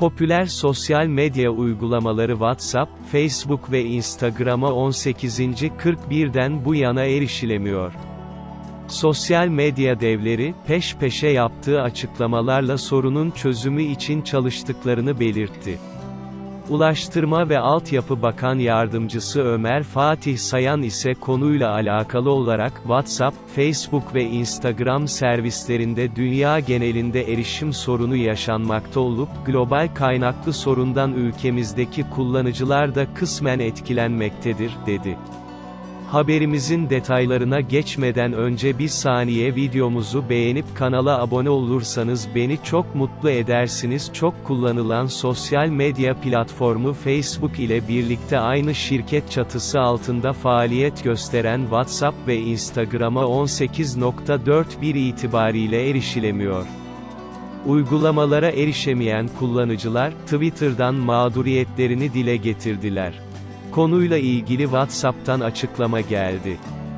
Popüler sosyal medya uygulamaları WhatsApp, Facebook ve Instagram'a 18.41'den bu yana erişilemiyor. Sosyal medya devleri, peş peşe yaptığı açıklamalarla sorunun çözümü için çalıştıklarını belirtti. Ulaştırma ve Altyapı Bakan Yardımcısı Ömer Fatih Sayan ise konuyla alakalı olarak WhatsApp, Facebook ve Instagram servislerinde dünya genelinde erişim sorunu yaşanmakta olup, global kaynaklı sorundan ülkemizdeki kullanıcılar da kısmen etkilenmektedir, dedi. Haberimizin detaylarına geçmeden önce bir saniye videomuzu beğenip kanala abone olursanız beni çok mutlu edersiniz. Çok kullanılan sosyal medya platformu Facebook ile birlikte aynı şirket çatısı altında faaliyet gösteren WhatsApp ve Instagram'a 18.41 itibariyle erişilemiyor. Uygulamalara erişemeyen kullanıcılar, Twitter'dan mağduriyetlerini dile getirdiler. Konuyla ilgili WhatsApp'tan açıklama geldi.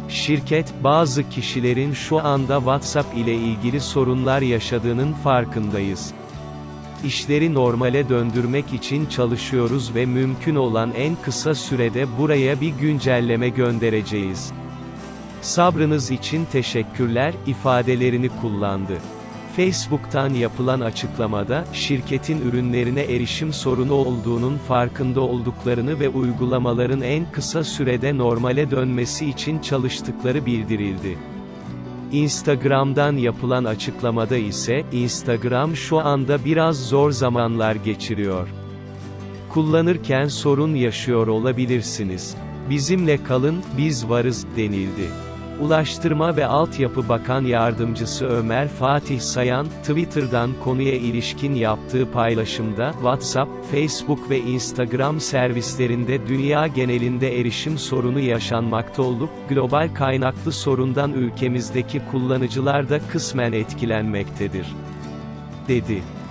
Şirket, bazı kişilerin şu anda WhatsApp ile ilgili sorunlar yaşadığının farkındayız. İşleri normale döndürmek için çalışıyoruz ve mümkün olan en kısa sürede buraya bir güncelleme göndereceğiz. Sabrınız için teşekkürler ifadelerini kullandı. Facebook'tan yapılan açıklamada, şirketin ürünlerine erişim sorunu olduğunun farkında olduklarını ve uygulamaların en kısa sürede normale dönmesi için çalıştıkları bildirildi. Instagram'dan yapılan açıklamada ise, Instagram şu anda biraz zor zamanlar geçiriyor. Kullanırken sorun yaşıyor olabilirsiniz. Bizimle kalın, biz varız, denildi. Ulaştırma ve Altyapı Bakan Yardımcısı Ömer Fatih Sayan, Twitter'dan konuya ilişkin yaptığı paylaşımda, WhatsApp, Facebook ve Instagram servislerinde dünya genelinde erişim sorunu yaşanmakta olup, global kaynaklı sorundan ülkemizdeki kullanıcılar da kısmen etkilenmektedir. dedi.